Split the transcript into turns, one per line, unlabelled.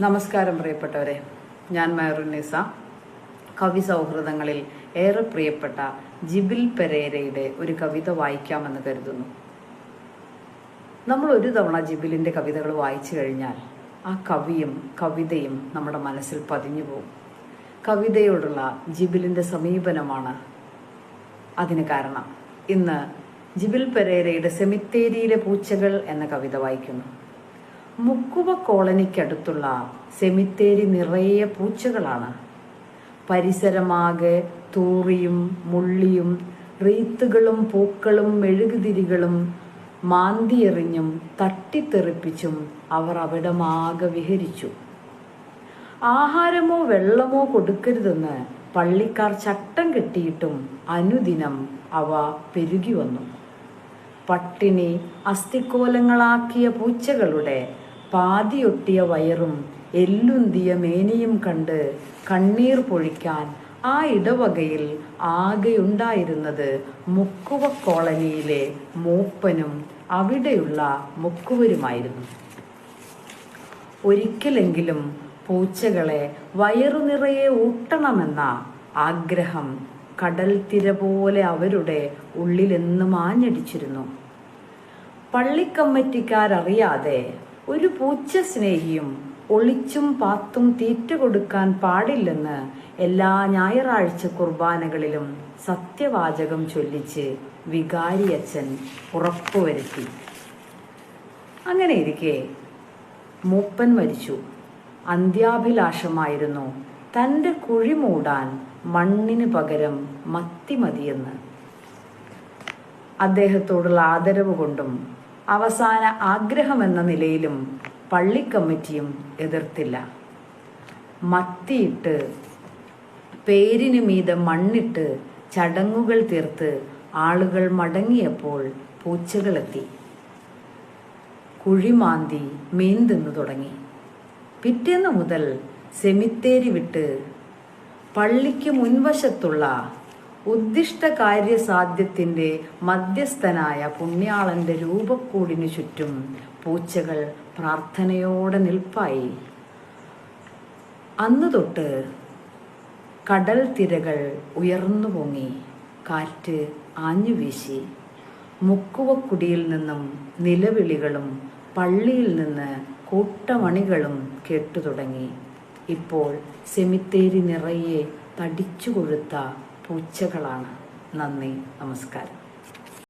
നമസ്കാരം പ്രിയപ്പെട്ടവരെ. ഞാൻ മയറുന്നീസ കവി സൗഹൃദങ്ങളിൽ ഏറെ പ്രിയപ്പെട്ട ജിബിൽ പെരേരയുടെ ഒരു കവിത വായിക്കാമെന്ന് കരുതുന്നു. നമ്മൾ ഒരു തവണ ജിബിലിന്റെ കവിതകൾ വായിച്ചു കഴിഞ്ഞാൽ ആ കവിയും കവിതയും നമ്മുടെ മനസ്സിൽ പതിഞ്ഞു പോകും. കവിതയോടുള്ള ജിബിലിന്റെ സമീപനമാണ് അതിന് കാരണം. ഇന്ന് ജിബിൽ പെരേരയുടെ സെമിത്തേരിയിലെ പൂച്ചകൾ എന്ന കവിത വായിക്കുന്നു. മുക്കുവ കോളനിക്കടുത്തുള്ള സെമിത്തേരി നിറയെ പൂച്ചകളാണ്. പരിസരമാകെ തൂറിയും മുള്ളിയും റീത്തുകളും പൂക്കളും മെഴുകുതിരികളും മാന്തിയെറിഞ്ഞും തട്ടിത്തെറിപ്പിച്ചും അവർ അവിടമാകെ വിഹരിച്ചു. ആഹാരമോ വെള്ളമോ കൊടുക്കരുതെന്ന് പള്ളിക്കാർ ചട്ടം കെട്ടിയിട്ടും അനുദിനം അവ പെരുകി വന്നു. പട്ടിണി അസ്ഥിക്കോലങ്ങളാക്കിയ പൂച്ചകളുടെ പാതിയൊട്ടിയ വയറും എല്ലുന്തിയ മേനിയും കണ്ട് കണ്ണീർ പൊഴിക്കാൻ ആ ഇടവകയിൽ ആകെയുണ്ടായിരുന്നത് മുക്കുവ കോളനിയിലെ മൂപ്പനും അവിടെയുള്ള മുക്കുവരുമായിരുന്നു. ഒരിക്കലെങ്കിലും പൂച്ചകളെ വയറു നിറയെ ഊട്ടണമെന്ന ആഗ്രഹം കടൽ തിര പോലെ അവരുടെ ഉള്ളിലെന്നും ആഞ്ഞടിച്ചിരുന്നു പള്ളിക്കമ്മറ്റിക്കാരറിയാതെ ഒരു പൂച്ച സ്നേഹിയും ഒളിച്ചും പാത്തും തീറ്റ കൊടുക്കാൻ പാടില്ലെന്ന് എല്ലാ ഞായറാഴ്ച കുർബാനകളിലും സത്യവാചകം ചൊല്ലിച്ച് വികാരിയച്ഛൻ ഉറപ്പുവരുത്തി. അങ്ങനെ ഇരിക്കെ മൂപ്പൻ മരിച്ചു. അന്ത്യാഭിലാഷമായിരുന്നു തന്റെ കുഴി മൂടാൻ മണ്ണിന് പകരം മത്തി മതിയെന്ന്. അദ്ദേഹത്തോടുള്ള ആദരവ് കൊണ്ടും അവസാന ആഗ്രഹമെന്ന നിലയിലും പള്ളി കമ്മിറ്റിയും എതിർത്തില്ല. മത്തിയിട്ട് പേരിന് മീതെ മണ്ണിട്ട് ചടങ്ങുകൾ തീർത്ത് ആളുകൾ മടങ്ങിയപ്പോൾ പൂച്ചകളെത്തി. കുഴിമാന്തി മീൻ തിന്നു തുടങ്ങി. പിറ്റേന്ന് മുതൽ സെമിത്തേരി വിട്ട് പള്ളിക്ക് മുൻവശത്തുള്ള ഉദ്ദിഷ്ട കാര്യസാധ്യത്തിന്റെ മധ്യസ്ഥനായ പുണ്യാളന്റെ രൂപക്കൂടിനു ചുറ്റും പൂച്ചകൾ പ്രാർത്ഥനയോടെ നിൽപ്പായി. അന്നു തൊട്ട് കടൽ തിരകൾ ഉയർന്നു പൊങ്ങി. കാറ്റ് ആഞ്ഞു വീശി. മുക്കുവക്കുടിയിൽ നിന്നും നിലവിളികളും പള്ളിയിൽ നിന്ന് കൂട്ടമണികളും കേട്ടു തുടങ്ങി ഇപ്പോൾ സെമിത്തേരി നിറയെ തടിച്ചു കൊഴുത്ത പൂച്ചകളാണ്. നന്ദി നമസ്കാരം.